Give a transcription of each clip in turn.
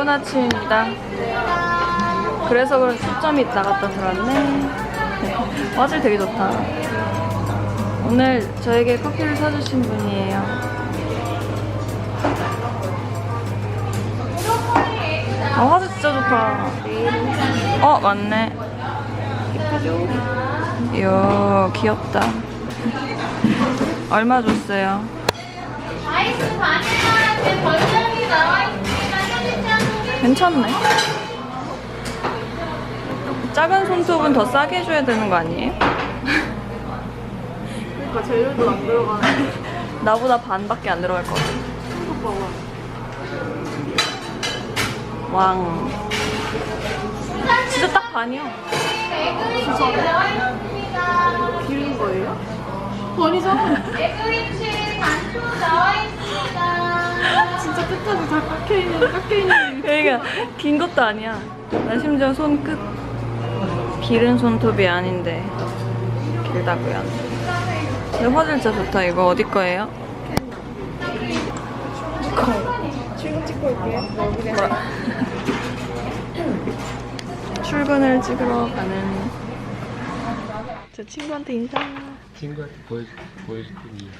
좋은 아침입니다. 그래서 그런 수점이 나갔다 들었네. 화질 되게 좋다. 오늘 저에게 커피를 사주신 분이에요. 아, 화질 진짜 좋다. 어, 맞네. 이야, 귀엽다. 얼마 줬어요? 아이스 바닐라한테 벌점이 나와 있으니까 사진 찍는 괜찮네. 작은 손톱은 더 싸게 해줘야 되는 거 아니에요? 그러니까 재료도 안 들어가는 나보다 반밖에 안 들어갈 것 같아. 거 봐봐. 왕. 진짜 딱 반이야. 있습니다. 기린 거예요? 버니잖아. 에그리치 단추 나와 있습니다. 진짜 끝까지 다 깎여있는, 깎여있는. 그러니까 긴 것도 아니야. 나 심지어 손끝 기른 손톱이 아닌데 길다고요. 근데 화질 진짜 좋다. 이거 어디 거예요? 지금 찍고 올게요. 출근을 찍으러 가는 저 친구한테 인사. 친구한테 보여 보여줄 뿐이야.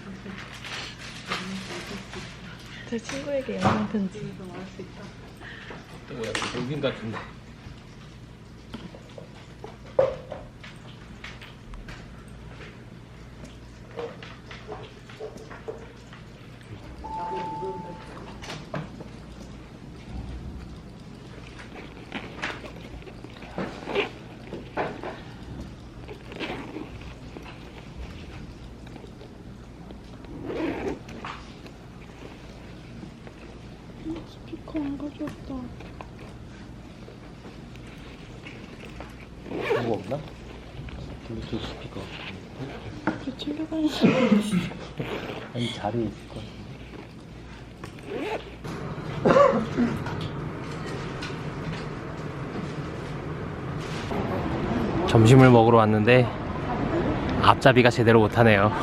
제 친구에게 영상 편지. 또 뭐야? 여긴 같은데. 스피커 안 가져왔다. 뭐 없나? 블루투스 스피커. 그 챙겨가야지. 아니 자리에 있을 거. 점심을 먹으러 왔는데 앞잡이가 제대로 못하네요.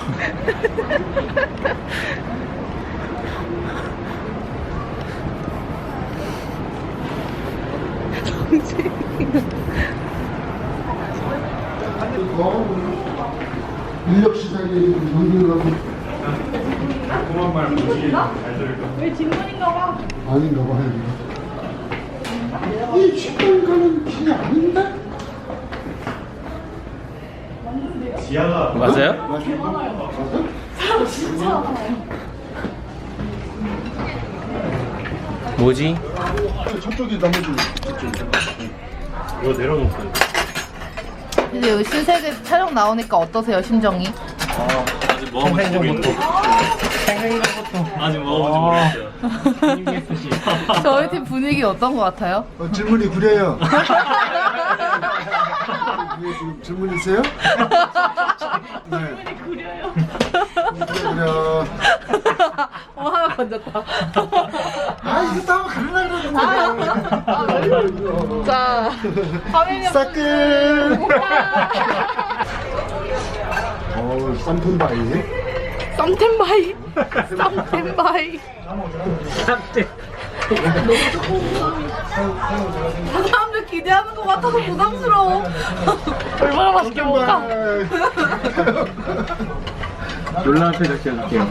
인력 시장에 연결하고 왜 뒷문인가 봐. 아닌가 봐. 이 식당 가는 길이 아닌데? 맞아요? 맞아? 뭐지? 저쪽이 나머지 이제 여기 신세계 촬영 나오니까 어떠세요 심정이? 생생정보통. 생생정보통. 아직 먹어보지 모르겠어요. 저희 팀 분위기 어떤 것 같아요? 어, 질문이 구려요. 이게 지금 질문 있어요? 네. 질문이 구려요. 구려. 어 하나 건졌다. 아 이거 다 가려나 그러는데. 자 화면이 싸끌. 어 쌈톤바이. 썸텐바이 썸텐바이. 사람들 기대하는 것 같아서 부담스러워. 얼마나 맛있게 먹을까? 놀라운 표정 지어줄게요.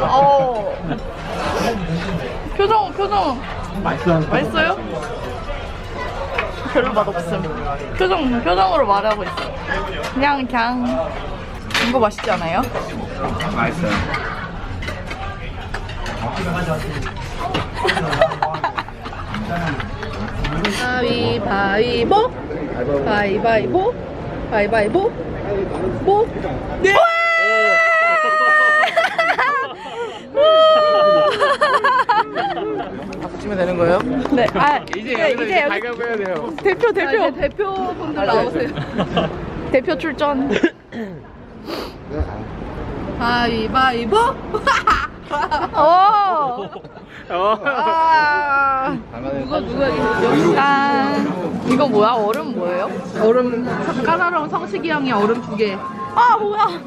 어. 표정 표정 맛있어. 맛있어요? 별로 맛없음. 표정 표정으로 말하고 있어. 그냥 그냥 이거 맛있지 않아요? 맛있어요. 가위바위보 가위바위보 가위바위보 보 네! 치면 되는 거예요? 네, 아 이제 네, 여기서 이제 이제 여기 발견 해야 돼요. 대표 대표 이제 대표분들 나오세요. 대표 출전. 가위바위보 오. 어. 아. 누가 누가 이거 짠. 이거 뭐야? 얼음 뭐예요? 얼음 까다로운 성식이 형이 얼음 두 개. 아 뭐야?